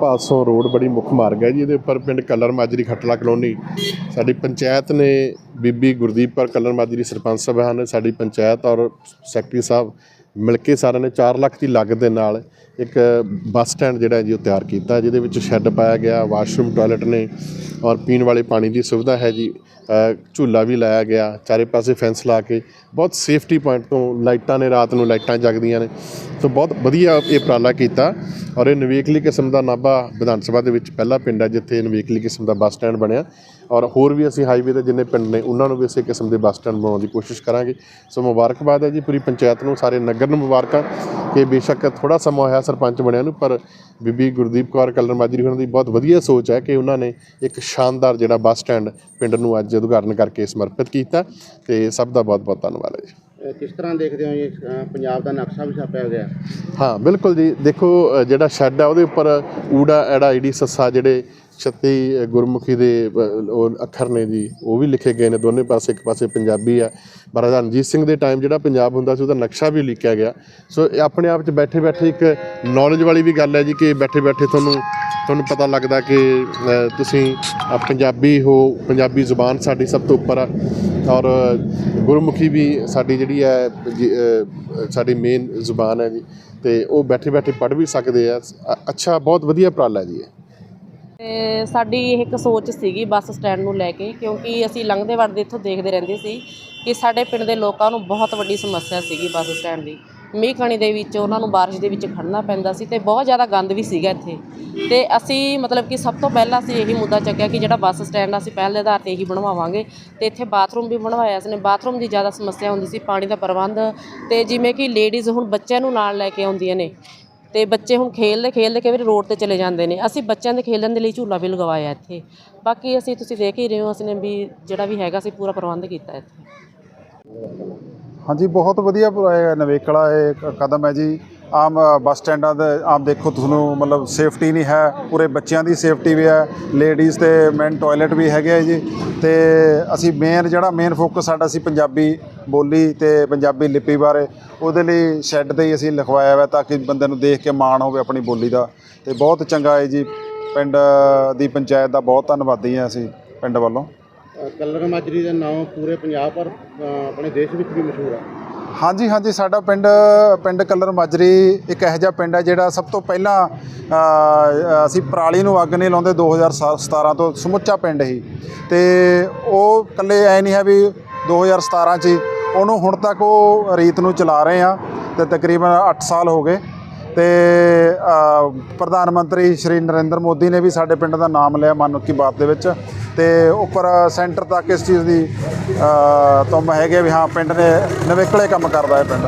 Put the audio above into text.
ਪਾਸੋਂ ਰੋਡ ਬੜੀ ਮੁੱਖ ਮਾਰਗ ਹੈ ਜੀ, ਇਹਦੇ ਉੱਪਰ ਪਿੰਡ ਕਲਰ ਮਾਜਰੀ ਖੱਟਲਾ ਕਲੋਨੀ। ਸਾਡੀ ਪੰਚਾਇਤ ਨੇ ਬੀਬੀ ਗੁਰਦੀਪ ਕੌਰ ਕਲਰ ਮਾਜਰੀ ਸਰਪੰਚ ਸਾਹਿਬ ਹਨ, ਸਾਡੀ ਪੰਚਾਇਤ ਔਰ ਸੈਕਟਰੀ ਸਾਹਿਬ ਮਿਲ ਕੇ ਸਾਰਿਆਂ ਨੇ 4 ਲੱਖ ਦੀ ਲਾਗਤ ਦੇ ਨਾਲ ਇੱਕ ਬੱਸ ਸਟੈਂਡ ਜਿਹੜਾ ਜੀ, ਉਹ ਤਿਆਰ ਕੀਤਾ, ਜਿਹਦੇ ਵਿੱਚ ਸ਼ੈੱਡ ਪਾਇਆ ਗਿਆ, ਵਾਸ਼ਰੂਮ, ਟਾਇਲਟ ਨੇ ਔਰ ਪੀਣ ਵਾਲੇ ਪਾਣੀ ਦੀ ਸੁਵਿਧਾ ਹੈ ਜੀ। ਝੂਲਾ ਵੀ ਲਾਇਆ ਗਿਆ, ਚਾਰੇ ਪਾਸੇ ਫੈਂਸ ਲਾ ਕੇ। ਬਹੁਤ ਸੇਫਟੀ ਪੁਆਇੰਟ ਤੋਂ ਲਾਈਟਾਂ ਨੇ, ਰਾਤ ਨੂੰ ਲਾਈਟਾਂ ਜਗਦੀਆਂ ਨੇ। ਸੋ ਬਹੁਤ ਵਧੀਆ ਇਹ ਉਪਰਾਲਾ ਕੀਤਾ ਔਰ ਇਹ ਨਵੇਕਲੀ ਕਿਸਮ ਦਾ ਨਾਭਾ ਵਿਧਾਨ ਸਭਾ ਦੇ ਵਿੱਚ ਪਹਿਲਾ ਪਿੰਡ ਹੈ, ਜਿੱਥੇ ਨਵੇਕਲੀ ਕਿਸਮ ਦਾ ਬੱਸ ਸਟੈਂਡ ਬਣਿਆ। ਔਰ ਹੋਰ ਵੀ ਅਸੀਂ ਹਾਈਵੇ ਦੇ ਜਿੰਨੇ ਪਿੰਡ ਨੇ, ਉਹਨਾਂ ਨੂੰ ਵੀ ਇਸੇ ਕਿਸਮ ਦੇ ਬੱਸ ਸਟੈਂਡ ਬਣਾਉਣ ਦੀ ਕੋਸ਼ਿਸ਼ ਕਰਾਂਗੇ। ਸੋ ਮੁਬਾਰਕਬਾਦ ਹੈ ਜੀ, ਪੂਰੀ ਪੰਚਾਇਤ ਨੂੰ, ਸਾਰੇ ਨਗਰ ਨੂੰ ਮੁਬਾਰਕਾਂ। ਕਿ ਬੇਸ਼ੱਕ ਥੋੜਾ ਸਮਾਂ ਹੋਇਆ ਸਰਪੰਚ ਬਣਿਆ ਨੂੰ, ਪਰ ਬੀਬੀ ਗੁਰਦੀਪ ਕੌਰ ਕਲਰ ਉਹਨਾਂ ਦੀ ਬਹੁਤ ਵਧੀਆ ਸੋਚ ਹੈ ਕਿ ਉਹਨਾਂ ਨੇ ਇੱਕ ਸ਼ਾਨਦਾਰ ਜਿਹੜਾ ਬੱਸ ਸਟੈਂਡ ਪਿੰਡ ਨੂੰ ਅੱਜ ਉਦਘਾਟਨ ਕਰਕੇ ਸਮਰਪਿਤ ਕੀਤਾ ਤੇ ਸਭ ਦਾ ਬਹੁਤ ਬਹੁਤ ਧੰਨਵਾਦ ਹੈ ਜੀ। ਕਿਸ ਤਰ੍ਹਾਂ ਦੇਖਦੇ ਹੋ ਜੀ ਪੰਜਾਬ ਦਾ ਨਕਸ਼ਾ ਵੀ ਛਾਪਿਆ ਗਿਆ? ਹਾਂ ਬਿਲਕੁਲ ਜੀ। ਦੇਖੋ ਜਿਹੜਾ ਸ਼ੈੱਡ ਹੈ ਉਹਦੇ ਉੱਪਰ ਊੜਾ ਐੜਾ ਈੜੀ ਸੱਸਾ ਜਿਹੜੇ 36 ਅ, ਗੁਰਮੁਖੀ ਦੇ ਉਹ ਅੱਖਰ ਨੇ ਜੀ ਉਹ ਵੀ ਲਿਖੇ ਗਏ ਨੇ ਦੋਨੇ ਪਾਸੇ। ਇੱਕ ਪਾਸੇ ਪੰਜਾਬੀ ਆ। ਮਹਾਰਾਜਾ ਰਣਜੀਤ ਸਿੰਘ ਦੇ ਟਾਈਮ ਜਿਹੜਾ ਪੰਜਾਬ ਹੁੰਦਾ ਸੀ ਉਹਦਾ ਨਕਸ਼ਾ ਵੀ ਲਿਖਿਆ ਗਿਆ। ਸੋ ਇਹ ਆਪਣੇ ਆਪ 'ਚ ਬੈਠੇ ਬੈਠੇ ਇੱਕ ਨੌਲੇਜ ਵਾਲੀ ਵੀ ਗੱਲ ਹੈ ਜੀ ਕਿ ਬੈਠੇ ਬੈਠੇ ਤੁਹਾਨੂੰ ਤੁਹਾਨੂੰ ਪਤਾ ਲੱਗਦਾ ਕਿ ਤੁਸੀਂ ਪੰਜਾਬੀ ਹੋ, ਪੰਜਾਬੀ ਜ਼ੁਬਾਨ ਸਾਡੀ ਸਭ ਤੋਂ ਉੱਪਰ ਆ। ਔਰ ਗੁਰਮੁਖੀ ਵੀ ਸਾਡੀ ਜਿਹੜੀ ਹੈ ਸਾਡੀ ਮੇਨ ਜ਼ੁਬਾਨ ਹੈ ਜੀ। ਤੇ ਉਹ ਬੈਠੇ ਬੈਠੇ ਪੜ੍ਹ ਵੀ ਸਕਦੇ ਆ। ਅੱਛਾ, ਬਹੁਤ ਵਧੀਆ ਉਪਰਾਲਾ ਹੈ ਜੀ ਇਹ। ਤੇ ਸਾਡੀ ਇੱਕ ਸੋਚ ਸੀਗੀ ਬੱਸ ਸਟੈਂਡ ਨੂੰ ਲੈ ਕੇ, ਕਿਉਂਕਿ ਅਸੀਂ ਲੰਘਦੇ ਵੜਦੇ ਇੱਥੋਂ ਦੇਖਦੇ ਰਹਿੰਦੇ ਸੀ ਕਿ ਸਾਡੇ ਪਿੰਡ ਦੇ ਲੋਕਾਂ ਨੂੰ ਬਹੁਤ ਵੱਡੀ ਸਮੱਸਿਆ ਸੀਗੀ ਬੱਸ ਸਟੈਂਡ ਦੀ। ਮੀਂਹ ਕਣੀ ਦੇ ਵਿੱਚ, ਉਹਨਾਂ ਨੂੰ ਬਾਰਿਸ਼ ਦੇ ਵਿੱਚ ਖੜਨਾ ਪੈਂਦਾ ਸੀ ਤੇ ਬਹੁਤ ਜ਼ਿਆਦਾ ਗੰਦ ਵੀ ਸੀਗਾ ਇੱਥੇ। ਤੇ ਅਸੀਂ ਮਤਲਬ ਕਿ ਸਭ ਤੋਂ ਪਹਿਲਾਂ ਅਸੀਂ ਇਹੀ ਮੁੱਦਾ ਚੱਕਿਆ ਕਿ ਜਿਹੜਾ ਬੱਸ ਸਟੈਂਡ ਆ, ਅਸੀਂ ਪਹਿਲ ਦੇ ਆਧਾਰ ਤੇ ਇਹੀ ਬਣਵਾਵਾਂਗੇ। ਤੇ ਇੱਥੇ ਬਾਥਰੂਮ ਵੀ ਬਣਵਾਇਆ ਸੀ ਨੇ। ਬਾਥਰੂਮ ਦੀ ਜ਼ਿਆਦਾ ਸਮੱਸਿਆ ਹੁੰਦੀ ਸੀ, ਪਾਣੀ ਦਾ ਪ੍ਰਬੰਧ ਤੇ ਜਿਵੇਂ ਕਿ ਲੇਡੀਜ਼ ਹੁਣ ਬੱਚਿਆਂ ਨੂੰ ਨਾਲ ਲੈ ਕੇ ਆਉਂਦੀਆਂ ਨੇ। ਤੇ ਬੱਚੇ ਹੁਣ ਖੇਲਦੇ ਖੇਲਦੇ ਕਈ ਵਾਰੀ ਰੋਡ ਤੇ ਚਲੇ ਜਾਂਦੇ ਨੇ। ਅਸੀਂ ਬੱਚਿਆਂ ਦੇ ਖੇਲਣ ਦੇ ਲਈ ਝੂਲਾ ਵੀ ਲਗਵਾਇਆ ਇੱਥੇ। ਬਾਕੀ ਅਸੀਂ ਤੁਸੀਂ ਦੇਖ ਹੀ ਰਹੇ ਹੋ, ਅਸੀਂ ਨੇ ਵੀ ਜਿਹੜਾ ਵੀ ਹੈਗਾ ਸੀ ਪੂਰਾ ਪ੍ਰਬੰਧ ਕੀਤਾ ਇੱਥੇ। ਹਾਂਜੀ, ਬਹੁਤ ਵਧੀਆ ਪ- ਇਹ ਨਵੇਕਲਾ, ਇਹ ਕਦਮ ਹੈ ਜੀ। ਆਮ ਬੱਸ ਸਟੈਂਡਾਂ ਦੇ, ਆਮ ਦੇਖੋ ਤੁਹਾਨੂੰ, ਮਤਲਬ ਸੇਫਟੀ ਨਹੀਂ ਹੈ, ਪੂਰੇ ਬੱਚਿਆਂ ਦੀ ਸੇਫਟੀ ਵੀ ਹੈ, ਲੇਡੀਜ਼ ਤੇ ਮੈਨ ਟਾਇਲਟ ਵੀ ਹੈਗੇ ਆ ਜੀ। ਤੇ ਅਸੀਂ ਮੇਨ ਜਿਹੜਾ ਮੇਨ ਫੋਕਸ ਸਾਡਾ ਸੀ ਪੰਜਾਬੀ ਬੋਲੀ ਤੇ ਪੰਜਾਬੀ ਲਿਪੀ ਬਾਰੇ, ਉਹਦੇ ਲਈ ਸ਼ੈੱਡ ਤੇ ਹੀ ਅਸੀਂ ਲਿਖਵਾਇਆ ਹੋਇਆ ਤਾਂ ਕਿ ਬੰਦੇ ਨੂੰ ਦੇਖ ਕੇ ਮਾਣ ਹੋਵੇ ਆਪਣੀ ਬੋਲੀ ਦਾ। ਤੇ ਬਹੁਤ ਚੰਗਾ ਹੈ ਜੀ, ਪਿੰਡ ਦੀ ਪੰਚਾਇਤ ਦਾ ਬਹੁਤ ਧੰਨਵਾਦੀ ਹਾਂ ਅਸੀਂ, ਪਿੰਡ ਵੱਲੋਂ। ਕਲਰ ਮਾਜਰੀ ਦਾ ਨਾਮ ਪੂਰੇ ਪੰਜਾਬ ਪਰ ਆਪਣੇ ਦੇਸ਼ ਵਿੱਚ ਵੀ ਮਸ਼ਹੂਰ ਹੈ ਹਾਂਜੀ ਹਾਂਜੀ, ਸਾਡਾ ਪਿੰਡ ਪਿੰਡ ਕਲਰ ਮਾਜਰੀ ਇੱਕ ਇਹੋ ਜਿਹਾ ਪਿੰਡ ਹੈ ਜਿਹੜਾ ਸਭ ਤੋਂ ਪਹਿਲਾਂ ਅਸੀਂ ਪਰਾਲੀ ਨੂੰ ਅੱਗ ਨਹੀਂ ਲਾਉਂਦੇ 2017 ਤੋਂ ਸਮੁੱਚਾ ਪਿੰਡ ਹੀ ਤੇ ਉਹ ਇਕੱਲੇ ਐ ਨਹੀਂ ਹੈ ਵੀ 2017 ਚ ਹੀ, ਉਹਨੂੰ ਹੁਣ ਤੱਕ ਉਹ ਰੀਤ ਨੂੰ ਚਲਾ ਰਹੇ ਆ ਤੇ ਤਕਰੀਬਨ 8 ਸਾਲ ਹੋ ਗਏ। ਤੇ ਪ੍ਰਧਾਨ ਮੰਤਰੀ ਸ਼੍ਰੀ ਨਰਿੰਦਰ ਮੋਦੀ ਨੇ ਵੀ ਸਾਡੇ ਪਿੰਡ ਦਾ ਨਾਮ ਲਿਆ, ਮਨ ਕੀ ਬਾਤ ਦੇ ਵਿੱਚ। ਤੇ ਉੱਪਰ ਸੈਂਟਰ ਤੱਕ ਇਸ ਚੀਜ਼ ਦੀ ਅ, ਤੁਮ ਹੈਗੇ ਵੀ ਹਾਂ ਪਿੰਡ ਨੇ ਨਵੇਕਲੇ ਕੰਮ ਕਰਦਾ ਹੈ ਪਿੰਡ।